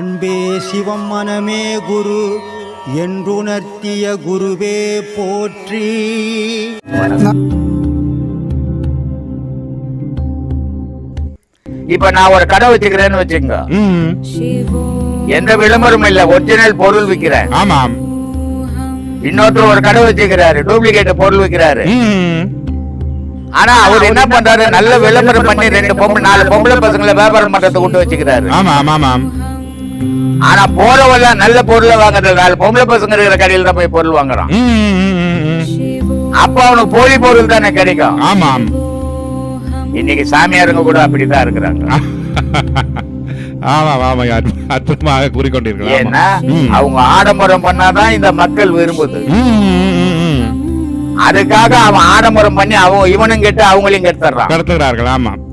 அன்பே சிவம் மனமே குரு என்றுணர்த்திய குருவே போற்றி. இப்ப நான் ஒரு கடை வச்சுக்கிறேன்னு வச்சுங்க ம். எந்த விளம்பரமும் இல்ல ஒரிஜினல் பொருள் விக்கிறேன். ஆமாம். இன்னொருத்தர் ஒரு கடை வச்சுக்கிறாரு டூப்ளிகேட் பொருள் விக்கிறாரு. ம். ஆனா அவர் என்ன பண்றாரு? நல்ல விளம்பரம் பண்ணி ரெண்டு பொம்பளை நாலு பொம்பளை பசங்களை வியாபாரம் பண்றதுக்கு விட்டு வச்சுக்கிறாரு. ஆமாம் ஆமாம். ஆனா போறவெல்லாம் நல்ல பொருளை வாங்குறது. நாலு பொம்பளை பசங்க இருக்கிற கடையில தான் போய் பொருள் வாங்குறான். அப்ப அவனுக்கு போலி பொருள் தானே கிடைக்கும். ஆமாம் இன்னைக்கு சாமியாருங்க கூட அப்படிதான் இருக்கிறாங்க. ஆமாம் அற்பு- அற்புதமாக கூறிக்கொண்டீர்கள் ஏன்னா. அவங்க ஆடம்பரம் பண்ணாதான் இந்த மக்கள் விரும்புது. அதுக்காக அவன் ஆடம்பரம் பண்ணி அவன் இவனும் கெட்டு அவங்களையும் கெடுத்துறான் கடத்துகிறார்கள்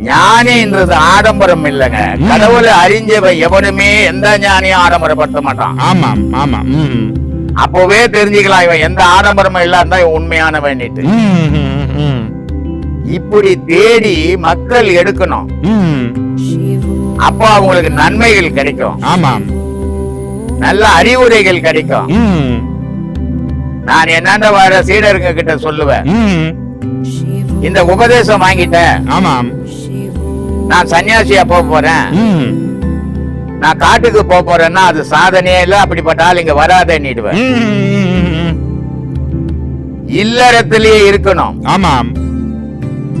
ஆமாம் ஞானின்றது ஆடம்பரம் இல்லைங்க. கடவுளை அறிஞ்சவன் எவனுமே எந்த ஞானியும் ஆடம்பரப்படுத்த மாட்டான் ஆமாம் ஆமாம் ம். அப்பவே தெரிஞ்சுக்கலாம் இவன் எந்த ஆடம்பரமும் இல்லாம இவன் உண்மையான வேண்டிட்டு ம், ம், ம். இப்படி தேடி மக்கள் எடுக்கணும். அப்போ அவங்களுக்கு நன்மைகள் கிடைக்கும் ஆமாம் நல்ல அறிவுரைகள் கிடைக்கும். நான் என்னென்ன வர சீடருங்க கிட்ட சொல்லுவேன். இந்த உபதேசம் வாங்கிட்டேன் ஆமாம் நான் சன்னியாசியா போக போறேன். நான் காட்டுக்கு போக போறேன்னா அது சாதனையே இல்ல அப்படிப்பட்ட ஆள் இங்க ம், ம். இல்லறத்திலேயே இருக்கணும். ஆமாம்.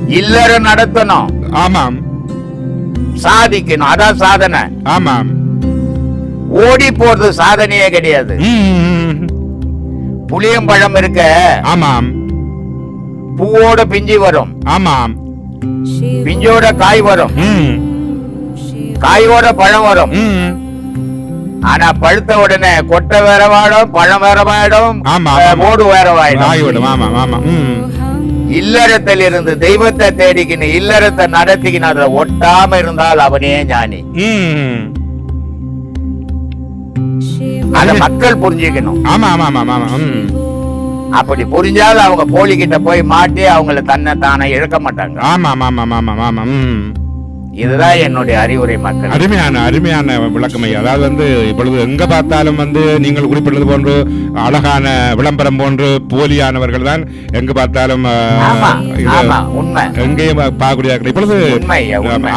இல்லறம் நடத்தணும். ஆமாம். சாதிக்கணும். அதான் சாதனை. ஆமாம். ஓடி போறது சாதனையே கிடையாது. புளியம்பழம் இருக்க ஆமாம். பூவோட பிஞ்சு வரும். ஆமாம். பிஞ்சோட காய் வரும். காயோட பழம் வரும். ஆனா பழுத்த உடனே கொட்டை வேற வாடும் பழம் வேற வாடும் ஆமா, அஹ், ஆமா. ஓடு வேற வாயிடும் ஆகிவிடும் ஆமாம் ஆமாம் ம். இல்லறத்தில் இருந்து தெய்வத்தை தேடிக்கின்னு இல்லறத்தை நடத்திக்கின்னு அதுல ஒட்டாம இருந்தால் அவனே ஞானி. அத மக்கள் புரிஞ்சுக்கணும் ஆமா ஆமா ஆமா ஆமா. அப்படி புரிஞ்சாலும் அவங்க போலி கிட்ட போய் மாட்டி அவங்கள தன்னை தானே இழக்க மாட்டாங்க. ஆமா ஆமா ஆமா ஆமா ஆமா ஆமா இதுதான் என்னுடைய அறிவுரை மக்கள். அருமையான அருமையான விளக்கம் அதாவது வந்து இப்பொழுது எங்க பார்த்தாலும் வந்து நீங்கள் குறிப்பிட்டது போன்று அழகான விளம்பரம் போன்று போலியானவர்கள் தான் எங்க பார்த்தாலும் எங்கேயும் பார்க்கக்கூடிய இப்பொழுது.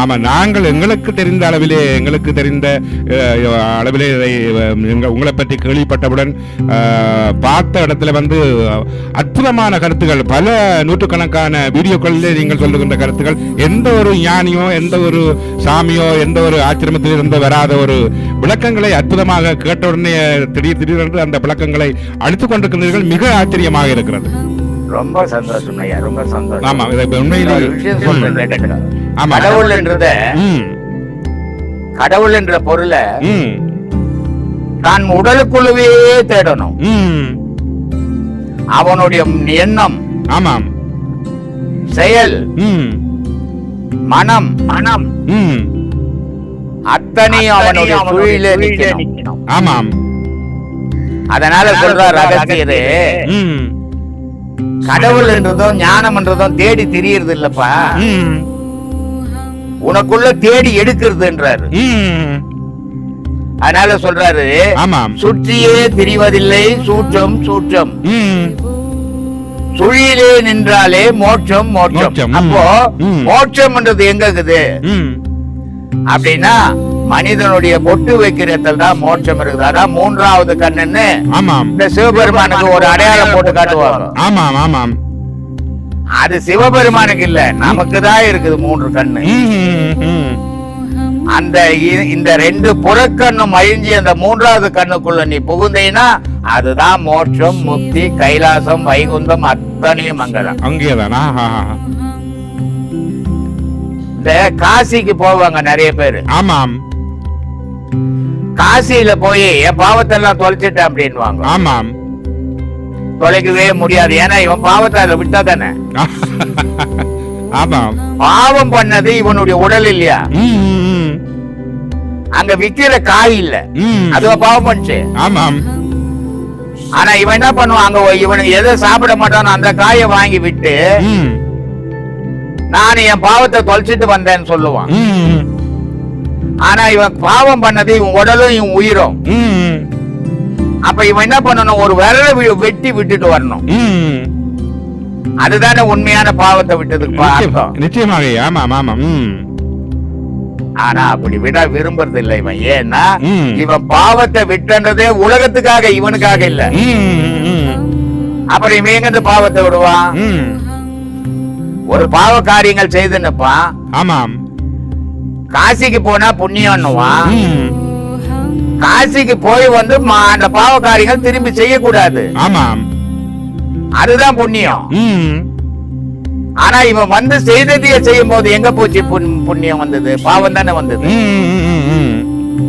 ஆமா நாங்கள் எங்களுக்கு தெரிந்த அளவிலே எங்களுக்கு தெரிந்த அளவிலே இதை உங்களை பற்றி கேள்விப்பட்டவுடன் பார்த்த இடத்துல வந்து அற்புதமான கருத்துக்கள் பல நூற்றுக்கணக்கான வீடியோக்களிலே நீங்கள் சொல்லுகின்ற கருத்துக்கள் எந்த ஒரு ஞானியோ எந்த ஒரு சாமியோ எந்த ஒரு ஆச்சிரமத்தில் இருந்து வராத ஒரு விளக்கங்களை அற்புதமாக கேட்ட உடனே திடீர் திடீரென்று அந்த விளக்கங்களை அளித்துக் கொண்டிருக்கிறீர்கள். மிக ஆச்சரியமாக இருக்கிறது. ரொம்ப சந்தோஷம் ஐயா ரொம்ப சந்தோஷம். ஆமா இதை உண்மையிலே ஒரு விஷயம் சொல்றேன். ஆமா. கடவுள் என்றத ம். கடவுள் என்ற பொருளை தான் உடலுக்குள்ளவே தேடணும். அவனுடைய எண்ணம் ஆமாம். செயல் மனம். மனம். அத்தனையும் அவனுடைய சுழியில நிக்கணும். ஆமாம். அதனால சொல்றார் அகத்தியரு ம். கடவுள் என்றதும் ஞானம் என்றதும் தேடி திரியறது இல்லப்பா உனக்குள்ள தேடி எடுக்கிறதுன்றாரு. ம். அதனால சொல்றாரு சுற்றியே திரிவதில்லை சூற்றம் சூற்றம். சுழியிலே நின்றாலே மோட்சம் மோட்சம். அப்போ. மோட்சம்ன்றது எங்க இருக்குது ம். அப்படின்னா மனிதனுடைய பொட்டு வைக்கிற இடத்துல தான் மோட்சம் இருக்குது. அதான் மூன்றாவது கண்ணுன்னு இந்த சிவபெருமானுக்கு ஒரு அடையாளம் போட்டு காட்டுவாங்க. ஆமாம் ஆமாம். அது சிவபெருமானுக்கு இல்ல. நமக்கு தான் இருக்குது மூன்று கண்ணு. அந்த இந்த ரெண்டு புறக்கண்ணும் அழிஞ்சி அந்த மூன்றாவது கண்ணுக்குள்ள நீ புகுந்தீன்னா அதுதான் மோட்சம் முக்தி கைலாசம் வைகுந்தம் அத்தனையும் அங்கதான். அங்கேதானா. இந்த காசிக்கு போவாங்க நிறைய பேரு. ஆமாம். காசியில போய் என் பாவத்தை எல்லாம் தொலைச்சிட்டேன் அப்படின்வாங்க ஆமாம். தொலைக்கவே முடியாது. ஏன்னா இவன் பாவத்தை அதை விட்டா தானே ஆமாம். பாவம் பண்ணது இவனுடைய உடல் இல்லையா? அங்க விக்கிற காய் இல்ல. ம். அதுவா பாவம் பண்ணுச்சு. ஆமாம். ஆனா இவன் என்ன பண்ணுவான்? அங்க இவனுக்கு எதை சாப்பிட மாட்டானோ அந்த காயை வாங்கி விட்டு நான் என் பாவத்தை தொலைச்சிட்டு வந்தேன்னு சொல்லுவான். ஆனா இவன் பாவம் பண்ணது இவன் உடலும் இவன் உயிரும். ம். அப்ப இவன் என்ன பண்ணணும்? ஒரு விரலை வெட்டி விட்டுட்டு வரணும். ம். அதுதானே உண்மையான பாவத்தை விட்டதுக்கு நிச்சயமாக ஆமாம் ஆமாம். ம். ஆனா அப்படி விட விரும்புறது இல்லை இவன். ஏன்னா. இவன் பாவத்தை விட்டன்றதே உலகத்துக்காக இவனுக்காக இல்ல. அப்புறம் இவன் எங்க பாவத்தை விடுவான்? ஒரு பாவ காரியங்கள் செய்துன்னுப்பான். ஆமாம். காசிக்கு போனா புண்ணியம்னுவான் காசிக்கு போய் வந்து அந்த பாவ காரியங்கள் திரும்பி செய்யக்கூடாது. ஆமாம். அதுதான் புண்ணியம். ஆனா இவன் வந்து செய்ததையே செய்யும் போது எங்க போச்சு? புண்- புண்ணியம் வந்தது. பாவம் தானே வந்தது.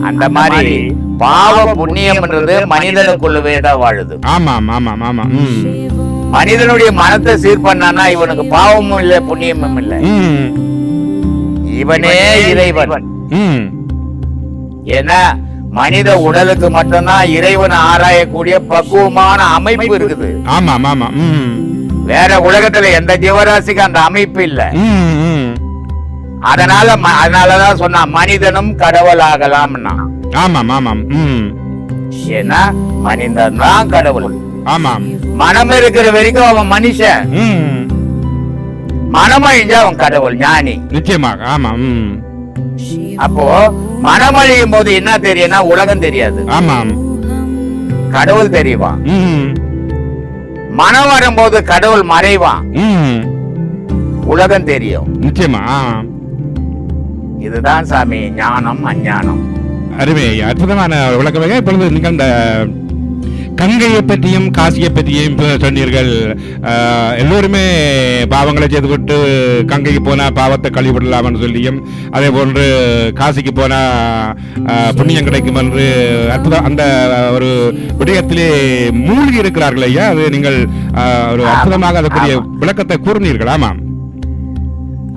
அந்த மாதிரி பாவ புண்ணியம்ன்றது மனிதனுக்குள்ளவே தான் வாழுது. ஆமாம் ஆமாம் ஆமாம். ம். மனிதனுடைய மனத்தை சீர் பண்ணானா இவனுக்கு பாவமும் இல்ல புண்ணியமும் இல்ல. இவனே இறைவன். ஏன்னா மனித உடலுக்கு மட்டும்தான் இறைவனை ஆராயக்கூடிய பக்குவமான அமைப்பு இருக்குது. ஆமாம் ஆமாம் ம். வேற உலகத்துல எந்த ஜீவராசிக்கும் அந்த அமைப்பு இல்ல. அதனால அதனாலதான் சொன்னா மனிதனும் கடவுள் ஆகலாம்னா ஆமாம் ஆமாம். ம் ஏன்னா மனிதன் தான் கடவுள். ஆமாம். மனம் இருக்கிற வரைக்கும் அவன் மனுஷன். ம் மனம் அழிஞ்சா அவன் கடவுள் ஞானி. நிச்சயமாக ஆமாம் அப்போ மனம் அழியும் போது என்ன தெரியும்னா உலகம் தெரியாது. ஆமாம். கடவுள் தெரியுவான் ம் மனம் வரும்போது கடவுள் மறைவான். உலகம் தெரியும். நிச்சயமா. இதுதான் சாமி ஞானம் அஞ்ஞானம். அருமை. அற்புதமான விளக்கமாக இப்பொழுது நீங்கள் இந்த கங்கையை பற்றியும் காசியை பற்றியும் சொன்னீர்கள். எல்லோருமே பாவங்களை செய்துவிட்டு கங்கைக்கு போனா பாவத்தை கழிவிடலாம்னு சொல்லியும் அதே போன்று காசிக்கு போனா ஆஹ், புண்ணியம் கிடைக்கும் என்று அற்புதம் அந்த ஒரு விடயத்திலே மூழ்கி இருக்கிறார்கள் ஐயா. அது நீங்கள் ஒரு அற்புதமாக அதற்குரிய. விளக்கத்தை கூறினீர்கள். ஆமாம்.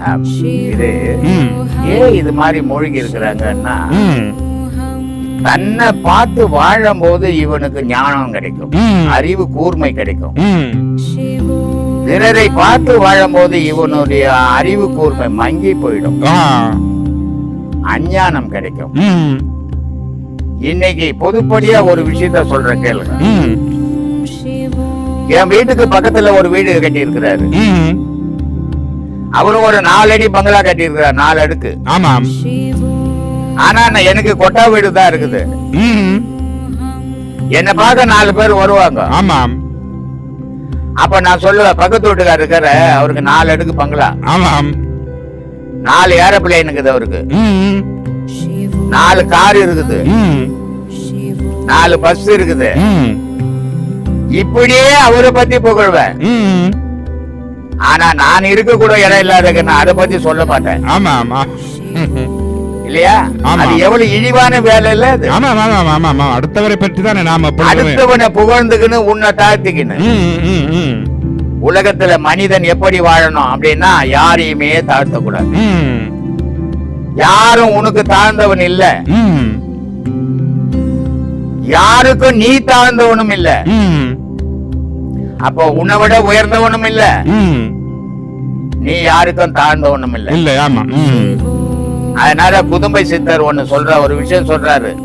ஆம். இது ஏன் இது மாதிரி மூழ்கி இருக்கிறாங்கன்னா தன்னை பார்த்து வாழும் போது இவனுக்கு ஞானம் கிடைக்கும். அறிவு கூர்மை கிடைக்கும். பிறரை பார்த்து வாழும் போது இவனுடைய அறிவு கூர்மை மங்கி போயிடும். அஞ்ஞானம் கிடைக்கும். இன்னைக்கு பொதுப்படியா ஒரு விஷயத்த சொல்றேன் கேளுங்க. என் வீட்டுக்கு பக்கத்துல ஒரு வீடு கட்டி இருக்கிறாரு அவரும் ஒரு நாலு அடி பங்களா கட்டி இருக்கிறார் நாலு அடுக்கு ஆமாம். ஆனா நான் எனக்கு கொட்டா வீடு தான் இருக்குது. என்ன பார்க்க நாலு பேர் வருவாங்க. ஆமாம். அப்ப நான் சொல்லுவேன் பக்கத்து வீட்டுக்காரர் இருக்காரு அவருக்கு நாலு அடுக்கு பங்களா. ஆமாம். நாலு ஏரோப்ளேன் இருக்குது அவருக்கு. நாலு கார் இருக்குது. நாலு பஸ் இருக்குது. இப்படியே அவரை பத்தி புகழ்வேன். ஆனா நான் இருக்க கூட இடம் இல்லாதக்கு நான் அதை பத்தி சொல்ல மாட்டேன். ஆமாம். ஆ- இல்லையா? ஆமா. அது எவ்வளவு இழிவான வேலை இல்ல அது. ஆமாம் ஆமாம் ஆமாம் ஆமாம் அடுத்தவரை பற்றி தானே நாம எப்பொழுதுமே அடுத்தவனை புகழ்ந்துக்குன்னு உன்னை தாழ்த்திக்கின்னு. ம் ம் ம் உலகத்துல மனிதன் எப்படி வாழணும் அப்படின்னா யாரையுமே தாழ்த்தக்கூடாது. ம். யாரும் உனக்கு தாழ்ந்தவன் இல்ல. ம். யாருக்கும் நீ தாழ்ந்தவனும் இல்ல. ம். அப்போ உன்னை விட உயர்ந்தவனும் இல்ல. ம். நீ யாருக்கும் தாழ்ந்தவனும் இல்ல. இல்லை ஆமாம் ம். அதனால குதும்பை சித்தர் ஒண்ணு சொல்ற ஒரு விஷயம் சொல்றாரு.